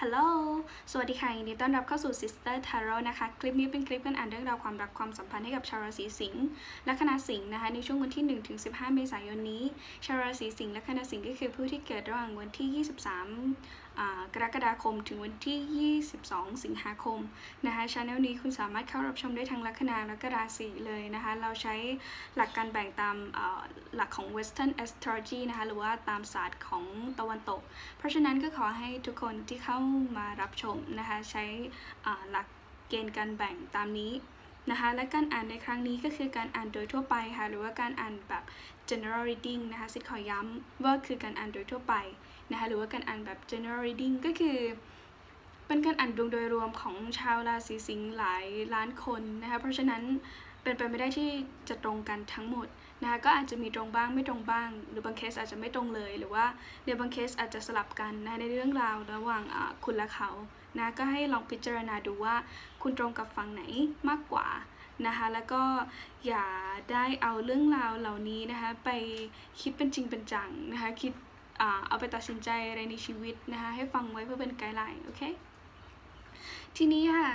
ฮัลโหล สวัสดีค่ะยินดีต้อนรับเข้าสู่ Sister Tarot นะคะ คลิปนี้เป็นคลิปการอ่านเรื่องราวความรักความสัมพันธ์ให้กับชาวราศีสิงห์ และคณะสิงห์นะคะ ในช่วงวันที่ 1 ถึง 15 เมษายนนี้ ชาวราศีสิงห์และคณะสิงห์ก็คือผู้ที่เกิดระหว่างวันที่ 23 กรกฎาคมถึงวันที่ 22 สิงหาคมนะคะช anel นี้คุณสามารถเข้ารับชมได้ทั้งลัคนาและก็ราศีเลยนะคะ เราใช้หลักการแบ่งตามหลักของ Western Astrology นะคะ หรือว่าตามศาสตร์ของตะวันตก เพราะฉะนั้นก็ขอให้ทุกคนที่เข้ามารับชมนะคะ ใช้หลักเกณฑ์การแบ่งตามนี้ นะคะและการอ่านในครั้งนี้ก็คือการอ่านโดยทั่วไปค่ะหรือว่าการอ่านแบบ general reading นะคะสิขอย้ำว่าคือการอ่านโดยทั่วไปนะคะหรือว่าการอ่านแบบ general reading ก็คือเป็นการอ่านดวงโดยรวมของชาวราศีสิงห์หลายล้านคนนะคะเพราะฉะนั้น เป็นไปไม่ได้ที่จะตรงกันทั้งหมดนะคะก็อาจจะมีตรงบ้างไม่ตรงบ้าง หรือบางเคสอาจจะไม่ตรงเลย หรือว่าในบางเคสอาจจะสลับกันนะในเรื่องราวระหว่างคุณและเขานะก็ให้ลองพิจารณาดูว่าคุณตรงกับฝั่งไหนมากกว่านะคะแล้วก็อย่าได้เอาเรื่องราวเหล่านี้นะคะไปคิดเป็นจริงเป็นจังนะคะคิดเอาไปตัดสินใจอะไรในชีวิตนะคะให้ฟังไว้เพื่อเป็นไกด์ไลน์โอเค ทีนี้ค่ะ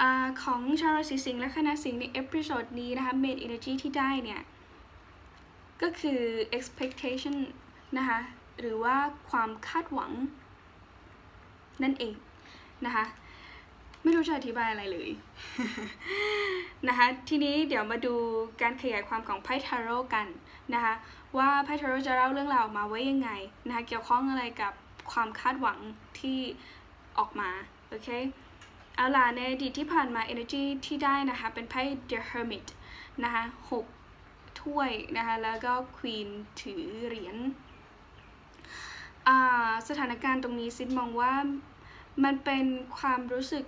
อของชาวราศีสิงห์และคณะสิงห์ในเอพิโซดนี้นะคะ main energy ที่ได้เนี่ย ก็คือ expectation นะคะ หรือว่าความคาดหวัง นั่นเองนะคะ ไม่รู้จะอธิบายอะไรเลยนะคะ ทีนี้เดี๋ยวมาดูการขยายความของไพ่ทาโร่กันนะคะ ว่าไพ่ทาโร่จะเล่าเรื่องราวมาไว้ยังไงนะคะ เกี่ยวข้องอะไรกับความคาดหวังที่ออกมา โอเค เอาล่ะในอดีตที่ผ่านมา energy ที่ได้นะคะเป็นไพ่ The Hermit นะคะหกถ้วยนะคะแล้วก็ Queen ถือเหรียญสถานการณ์ตรงนี้ซิดมองว่ามันเป็นความรู้สึก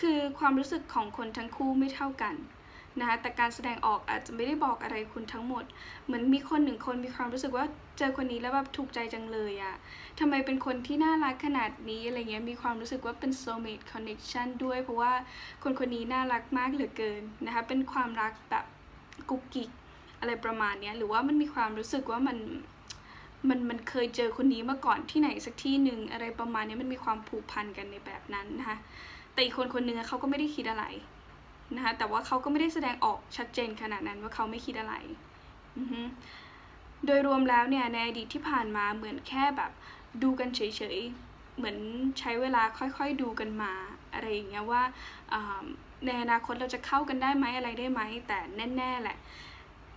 คือความรู้สึกของคนทั้งคู่ไม่เท่ากัน นะคะแต่การแสดงออกอาจจะไม่ได้บอกอะไรคุณทั้งหมด เหมือนมีคนหนึ่งคนมีความรู้สึกว่าเจอคนนี้แล้วแบบถูกใจจังเลยอะทำไมเป็นคนที่น่ารักขนาดนี้อะไรเงี้ยมีความรู้สึกว่าเป็น soulmate connection ด้วย เพราะว่าคนคนนี้น่ารักมากเหลือเกินนะคะเป็นความรักแบบกุ๊กกิ๊กอะไรประมาณนี้หรือว่ามันมีความรู้สึกว่ามันมันมันเคยเจอคนนี้มาก่อนที่ไหนสักที่หนึ่งอะไรประมาณนี้มันมีความผูกพันกันในแบบนั้นนะคะแต่อีกคนคนหนึ่งเขาก็ไม่ได้คิดอะไร นะคะแต่ว่าเขาก็ไม่ได้แสดงออกชัดเจนขนาดนั้นว่าเขาไม่คิดอะไร โดยรวมแล้วเนี่ยในอดีตที่ผ่านมาเหมือนแค่แบบดูกันเฉยๆ เหมือนใช้เวลาค่อยๆดูกันมาอะไรอย่างเงี้ยว่าในอนาคตเราจะเข้ากันได้ไหมอะไรได้ไหมแต่แน่ๆแหละ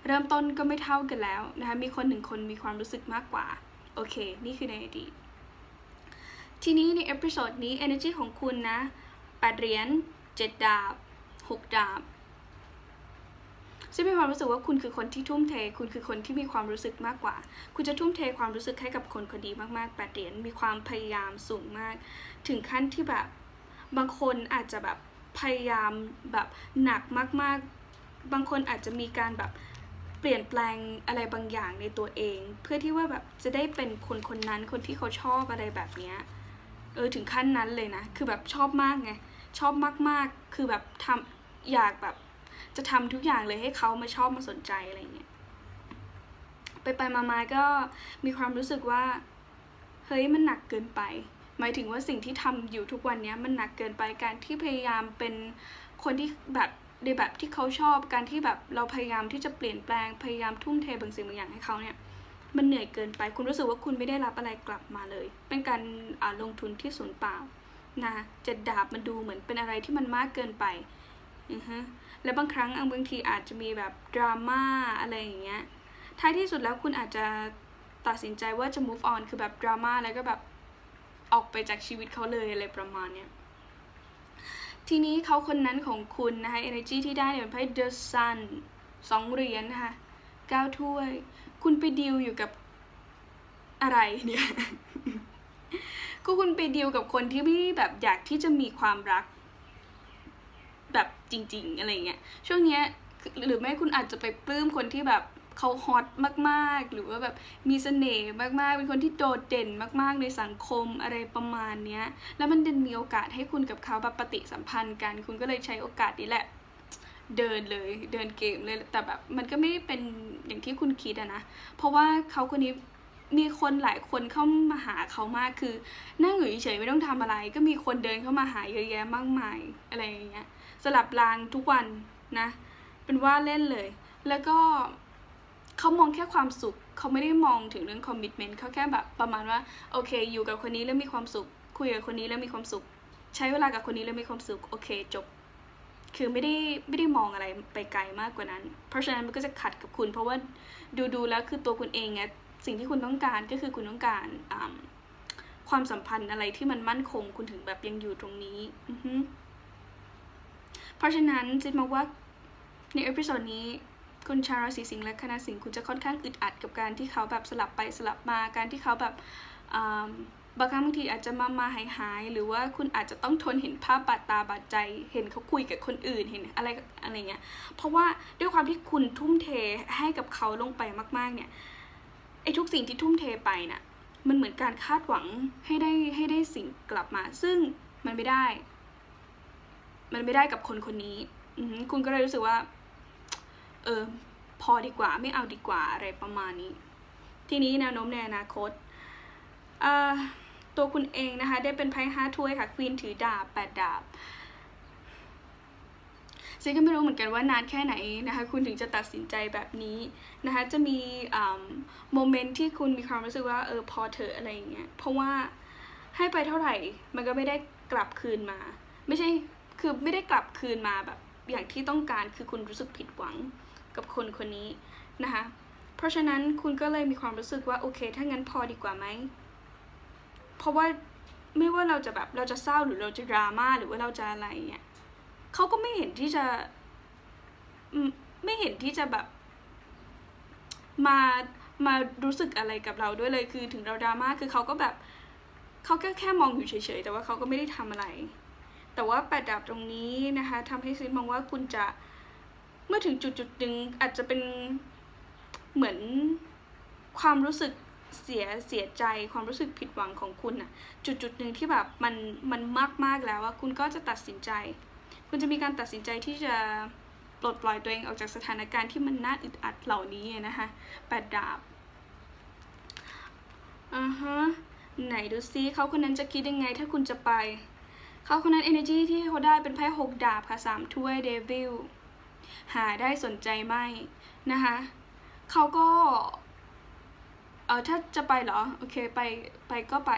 เริ่มต้นก็ไม่เท่ากันแล้วนะคะมีคนหนึ่งคนมีความรู้สึกมากกว่า โอเค นี่คือในอดีตทีนี้ในเอพิโซดนี้ energy ของคุณนะแปดเหรียญเจ็ดดาบ หกดาบซึ่งมีความรู้สึกว่าคุณคือคนที่ทุ่มเท คุณคือคนที่มีความรู้สึกมากกว่า คุณจะทุ่มเทความรู้สึกให้กับคนคนดีมากๆแปดเหรียญมีความพยายามสูงมาก ถึงขั้นที่แบบบางคนอาจจะแบบพยายามแบบหนักมากๆ บางคนอาจจะมีการแบบเปลี่ยนแปลงอะไรบางอย่างในตัวเอง เพื่อที่ว่าแบบจะได้เป็นคนคนนั้นคนที่เขาชอบอะไรแบบเนี้ยเออถึงขั้นนั้นเลยนะ คือแบบชอบมากไงชอบมากๆ คือแบบทำ อยากแบบจะทำทุกอย่างเลยให้เขามาชอบมาสนใจอะไรเงี้ยไปไปมาๆก็มีความรู้สึกว่า เฮ้ยมันหนักเกินไป หมายถึงว่าสิ่งที่ทำอยู่ทุกวันนี้มันหนักเกินไปการที่พยายามเป็นคนที่แบบในแบบที่เขาชอบการที่แบบเราพยายามที่จะเปลี่ยนแปลงพยายามทุ่มเทบางสิ่งบางอย่างให้เขาเนี่ยมันเหนื่อยเกินไป คุณรู้สึกว่าคุณไม่ได้รับอะไรกลับมาเลย เป็นการลงทุนที่สูญเปล่านะเจ็ดดาบมันดูเหมือนเป็นอะไรที่มันมากเกินไป ฮะแล้วบางครั้งบางทีอาจจะมีแบบดราม่าอะไรอย่างเงี้ยท้ายที่สุดแล้วคุณอาจจะตัดสินใจว่าจะ move on คือแบบดราม่าแล้วก็แบบออกไปจากชีวิตเขาเลยอะไรประมาณเนี้ยทีนี้เขาคนนั้นของคุณนะคะ energy ที่ได้เนี่ยเป็นไพ่ the sun สองเหรียญนะคะเก้าถ้วย คุณไปดีลอยู่กับอะไรเนี่ยก็คุณไปดีลกับคนที่ไม่แบบอยากที่จะมีความรัก แบบจริง ๆ อะไรเงี้ยช่วงเนี้ยหรือไม่คุณอาจจะไปปลื้มคนที่แบบเขาฮอตมากๆ หรือว่าแบบมีเสน่ห์มากๆ เป็นคนที่โดดเด่นมากๆ ในสังคมอะไรประมาณเนี้ย แล้วมันเด่นมีโอกาสให้คุณกับเขาแบบปฏิสัมพันธ์กัน คุณก็เลยใช้โอกาสนี้แหละ เดินเลยเดินเกมเลยแต่แบบมันก็ไม่ได้เป็นอย่างที่คุณคิดอะนะ เพราะว่าเขาคนนี้ มีคนหลายคนเข้ามาหาเขามากคือ นั่งอยู่เฉยๆไม่ต้องทำอะไร ก็มีคนเดินเข้ามาหาเยอะแยะมากมายอะไรอย่างเงี้ยสลับรางทุกวันนะ เป็นว่าเล่นเลย แล้วก็เขามองแค่ความสุขเขาไม่ได้มองถึงเรื่องคอมมิชเมนต์เขาแค่แบบประมาณว่าโอเค อยู่กับคนนี้แล้วมีความสุข คุยกับคนนี้แล้วมีความสุข ใช้เวลากับคนนี้แล้วมีความสุขโอเคจบ คือไม่ได้ไม่ได้มองอะไรไปไกลมากกว่านั้น เพราะฉะนั้นมันก็จะขัดกับคุณ เพราะว่าดูดูแล้วคือตัวคุณเองเนี่ย สิ่งที่คุณต้องการก็คือคุณต้องการความสัมพันธ์อะไรที่มันมั่นคงคุณถึงแบบยังอยู่ตรงนี้ เพราะฉะนั้นจิตมองว่าในเอพิโซดนี้คุณชาราศีสิงห์และคณะสิงห์คุณจะค่อนข้างอึดอัดกับการที่เขาแบบสลับไปสลับมาการที่เขาแบบบางครั้งบางทีอาจจะมามาหายหายหรือว่าคุณอาจจะต้องทนเห็นภาพบาดตาบาดใจ เห็นเขาคุยกับคนอื่นเห็นอะไรอะไรเงี้ยเพราะว่าด้วยความที่คุณทุ่มเทให้กับเขาลงไปมาก ๆเนี่ย ไอ้ทุกสิ่งที่ทุ่มเทไปน่ะมันเหมือนการคาดหวังให้ได้ให้ได้สิ่งกลับมา ซึ่งมันไม่ได้ มันไม่ได้กับคนคนนี้คุณก็เลยรู้สึกว่า เออ พอดีกว่าไม่เอาดีกว่าอะไรประมาณนี้ ทีนี้แนวโน้มในอนาคตตัวคุณเองนะคะ ได้เป็นไพ่ห้าถ้วยค่ะควีนถือดาบแปดดาบ ซิก็ไม่รู้เหมือนกันว่านานแค่ไหนนะคะคุณถึงจะตัดสินใจแบบนี้นะคะจะมีโมเมนต์ที่คุณมีความรู้สึกว่าเออพอเถอะอะไรอย่างเงี้ยเพราะว่าให้ไปเท่าไหร่มันก็ไม่ได้กลับคืนมา ไม่ใช่คือไม่ได้กลับคืนมาแบบอย่างที่ต้องการคือคุณรู้สึกผิดหวังกับคนคนนี้นะคะเพราะฉะนั้นคุณก็เลยมีความรู้สึกว่าโอเค ถ้างั้นพอดีกว่าไหมเพราะว่าไม่ว่าเราจะแบบเราจะเศร้าหรือเราจะดราม่าหรือว่าเราจะอะไรเนี่ย เขาก็ไม่เห็นที่จะไม่เห็นที่จะแบบ มามารู้สึกอะไรกับเราด้วยเลยคือถึงเราดราม่าคือเขาก็แบบเขาก็แค่มองอยู่เฉยๆแต่ว่าเขาก็ไม่ได้ทำอะไร แต่ว่าแปดดับตรงนี้นะคะทำให้ซินมองว่าคุณจะเมื่อถึงจุดจุดหนึ่งอาจจะเป็นเหมือนความรู้สึกเสียเสียใจความรู้สึกผิดหวังของคุณอะจุดจุดหนึ่งที่แบบมันมันมากมากแล้วว่าคุณก็จะตัดสินใจ คุณจะมีการตัดสินใจที่จะปลดปล่อยตัวเองออกจากสถานการณ์ที่มันน่าอึดอัดเหล่านี้นะคะแปดดาบอ่าฮะไหนดูซิเขาคนนั้นจะคิดยังไงถ้าคุณจะไป เขาคนนั้น energy ที่เขาได้เป็นไพ่หกดาบค่ะสามถ้วยเดวิลหาได้สนใจไหมนะคะเขาก็เออถ้าจะไปเหรอ โอเค ไปไปก็ไป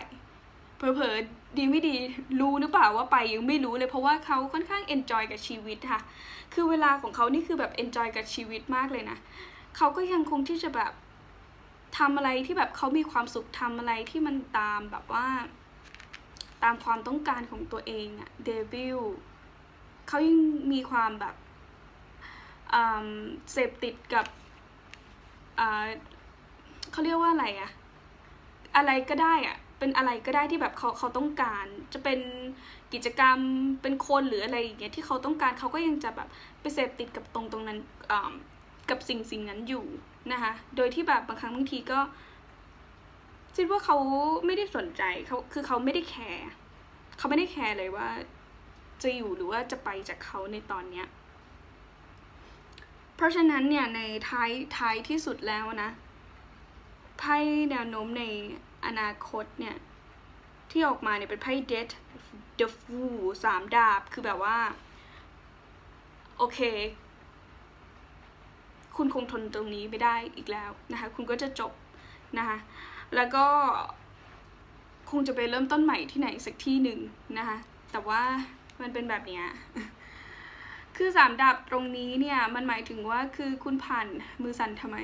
เผลอๆ ดีไม่ดีรู้หรือเปล่าว่าไปยังไม่รู้เลยเพราะว่าเขาค่อนข้างเอนจอยกับชีวิตค่ะ คือเวลาของเขานี่คือแบบเอนจอยกับชีวิตมากเลยนะเขาก็ยังคงที่จะแบบทำอะไรที่แบบเขามีความสุขทำอะไรที่มันตามแบบว่า ตามความต้องการของตัวเองอะเดวิลเขายังมีความแบบเสพติดกับเขาเรียกว่าอะไรอะอะไรก็ได้อะ เป็นอะไรก็ได้ที่แบบเขาเขาต้องการ จะเป็นกิจกรรมเป็นคนหรืออะไรอย่างเงี้ยที่เขาต้องการเขาก็ยังจะแบบไปเสพติดกับตรงตรงนั้นกับสิ่งสิ่งนั้นอยู่นะคะโดยที่แบบบางครั้งบางทีก็คิดว่าเขาไม่ได้สนใจเขาคือเขาไม่ได้แคร์เขาไม่ได้แคร์เลยว่า จะอยู่หรือว่าจะไปจากเขาในตอนเนี้ยเพราะฉะนั้นเนี่ยในท้ายท้ายที่สุดแล้วนะ ไพ่แนวโน้มในอนาคตเนี่ย ที่ออกมาเนี่ยเป็นไพ่ death the fool สามดาบ คือแบบว่า โอเค คุณคงทนตรงนี้ไม่ได้อีกแล้วนะคะ คุณก็จะจบนะคะ แล้วก็คงจะไปเริ่มต้นใหม่ที่ไหนสักที่หนึ่งนะคะ แต่ว่ามันเป็นแบบนี้คือสามดาบตรงนี้เนี่ย มันหมายถึงว่าคือคุณผ่านมือสั่นทำไม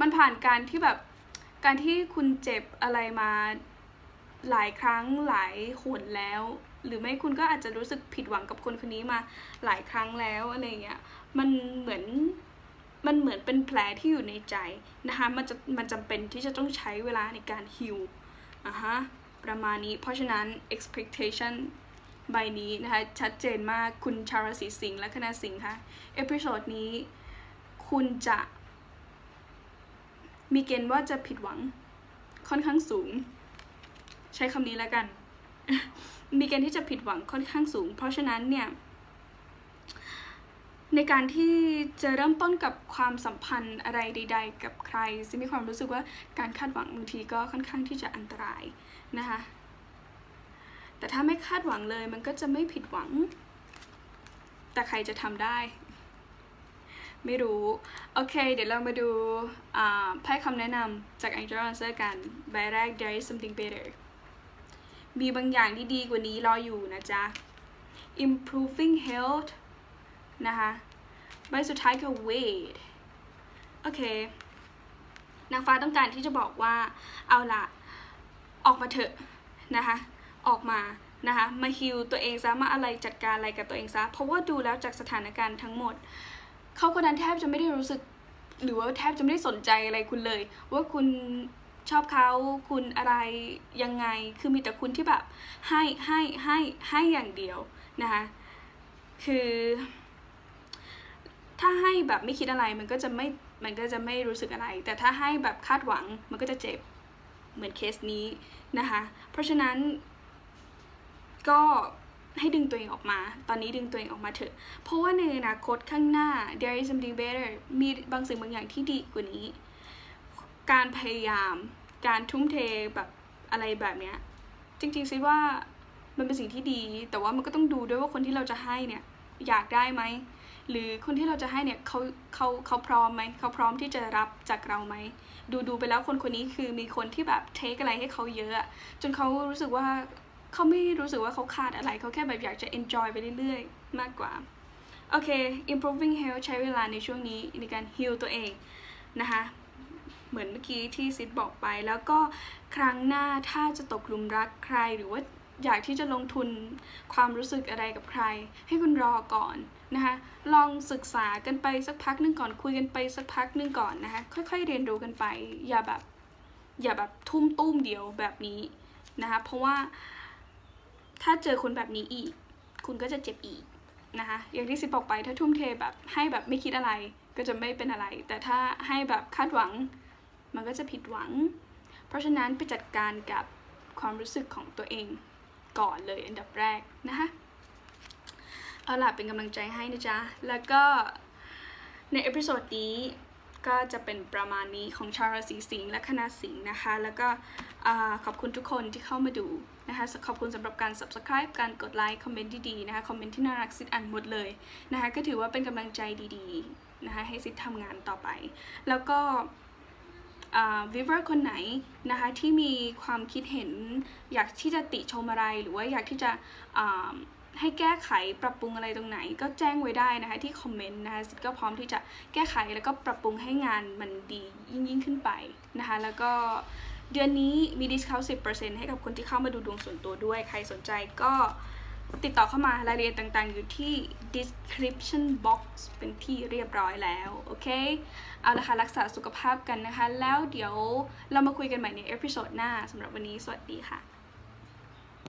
มันผ่านการที่แบบ การที่คุณเจ็บอะไรมาหลายครั้งหลายหนแล้ว หรือไม่คุณก็อาจจะรู้สึกผิดหวังกับคนคนนี้มาหลายครั้งแล้วอะไรเงี้ยมันเหมือนมันเหมือนเป็นแผลที่อยู่ในใจนะคะมันจะมันจำเป็นที่จะต้องใช้เวลาในการฮิวอะฮะประมาณนี้เพราะฉะนั้น expectation ใบนี้นะคะชัดเจนมากคุณชาราศีสิงห์และคณะสิงห์ค่ะเอพิโซดนี้คุณจะ มีเกณฑ์ว่าจะผิดหวังค่อนข้างสูง ใช้คำนี้แล้วกัน มีเกณฑ์ที่จะผิดหวังค่อนข้างสูง เพราะฉะนั้นเนี่ย ในการที่จะเริ่มต้นกับความสัมพันธ์อะไรใด ๆ กับใครซิมีความรู้สึกว่าการคาดหวังบางทีก็ค่อนข้างที่จะอันตรายนะคะแต่ถ้าไม่คาดหวังเลยมันก็จะไม่ผิดหวัง แต่ใครจะทำได้ ไม่รู้ โอเค เดี๋ยวเรามาดูไพ่คำแนะนำจาก Angel Answer กัน ใบแรก there is something better มีบางอย่างที่ดีกว่านี้รออยู่นะจ๊ะ improving health นะคะ ใบสุดท้ายคือ wait โอเคนางฟ้าต้องการที่จะบอกว่า เอาละออกมาเถอะนะคะ ออกมานะคะ มาฮิวตัวเองซะ มาอะไรจัดการอะไรกับตัวเองซะ เพราะว่าดูแล้วจากสถานการณ์ทั้งหมด เขาคนนั้นแทบจะไม่ได้รู้สึก หรือว่าแทบจะไม่ได้สนใจอะไรคุณเลย ว่าคุณชอบเขาคุณอะไรยังไงคือมีแต่คุณที่แบบให้ให้ให้ให้อย่างเดียวนะคะคือ ถ้าให้แบบไม่คิดอะไรมันก็จะไม่มันก็จะไม่รู้สึกอะไร แต่ถ้าให้แบบคาดหวังมันก็จะเจ็บเหมือนเคสนี้นะคะเพราะฉะนั้นก็ ให้ดึงตัวเองออกมา ตอนนี้ดึงตัวเองออกมาเถอะ เพราะว่าในอนาคตข้างหน้า there is something better มีบางสิ่งบางอย่างที่ดีกว่านี้ การพยายาม การทุ่มเทแบบอะไรแบบเนี้ย จริงๆซิว่ามันเป็นสิ่งที่ดี แต่ว่ามันก็ต้องดูด้วยว่าคนที่เราจะให้เนี่ยอยากได้ไหม หรือคนที่เราจะให้เนี่ยเขาเขาเขาพร้อมไหม เขาพร้อมที่จะรับจากเราไหม ดูดูไปแล้วคนคนนี้คือมีคนที่แบบเทคอะไรให้เขาเยอะ จนเขารู้สึกว่า เขาไม่รู้สึกว่าเขาขาดอะไร เขาแค่แบบอยากจะ enjoy ไปเรื่อยๆ มากกว่า โอเค improving health ใช้เวลาในช่วงนี้ในการ heal ตัวเองนะคะเหมือนเมื่อกี้ที่ซิดบอกไป แล้วก็ครั้งหน้าถ้าจะตกหลุมรักใครหรือว่าอยากที่จะลงทุนความรู้สึกอะไรกับใคร ให้คุณรอก่อนนะคะลองศึกษากันไปสักพักนึงก่อนคุยกันไปสักพักนึงก่อนนะคะค่อยๆเรียนรู้กันไปอย่าแบบอย่าแบบทุ่มตุ้มเดียวแบบนี้นะคะเพราะว่า ถ้าเจอคนแบบนี้อีก คุณก็จะเจ็บอีกนะคะ อย่างที่ซิบอกไปถ้าทุ่มเทแบบให้แบบไม่คิดอะไรก็จะไม่เป็นอะไร แต่ถ้าให้แบบคาดหวัง มันก็จะผิดหวัง เพราะฉะนั้นไปจัดการกับความรู้สึกของตัวเองก่อนเลยอันดับแรกนะคะเอาล่ะเป็นกำลังใจให้นะจ๊ะ แล้วก็ในเอพิโซดนี้ ก็จะเป็นประมาณนี้ของชาวราศีสิงห์และคณะสิงห์นะคะ แล้วก็ขอบคุณทุกคนที่เข้ามาดูนะคะ ขอบคุณสำหรับการ subscribe การกดไลค์คอมเมนต์ดีๆนะคะคอมเมนต์ที่น่ารักสิทธิ์อ่านหมดเลยนะคะ ก็ถือว่าเป็นกำลังใจดีๆนะคะให้สิทธิ์ทำงานต่อไป แล้วก็วิเวอร์คนไหนนะคะที่มีความคิดเห็นอยากที่จะติชมอะไรหรือว่าอยากที่จะ ให้แก้ไขปรับปรุงอะไรตรงไหน ก็แจ้งไว้ได้นะคะที่คอมเมนต์นะคะก็พร้อมที่จะแก้ไขแล้วก็ปรับปรุงให้งานมันดียิ่งยิ่งขึ้นไปนะคะแล้วก็เดือนนี้มีดิสคาวสิให้กับคนที่เข้ามาดูดวงส่วนตัวด้วย ใครสนใจก็ติดต่อเข้ามารายละเอียดต่างๆ อยู่ที่ description box เป็นที่เรียบร้อยแล้ว โอเค เอาละค่ะ รักษาสุขภาพกันนะคะ แล้วเดี๋ยวเรามาคุยกันใหม่ในเอพิโซดหน้าสำหรับวันนี้ สวัสดีค่ะ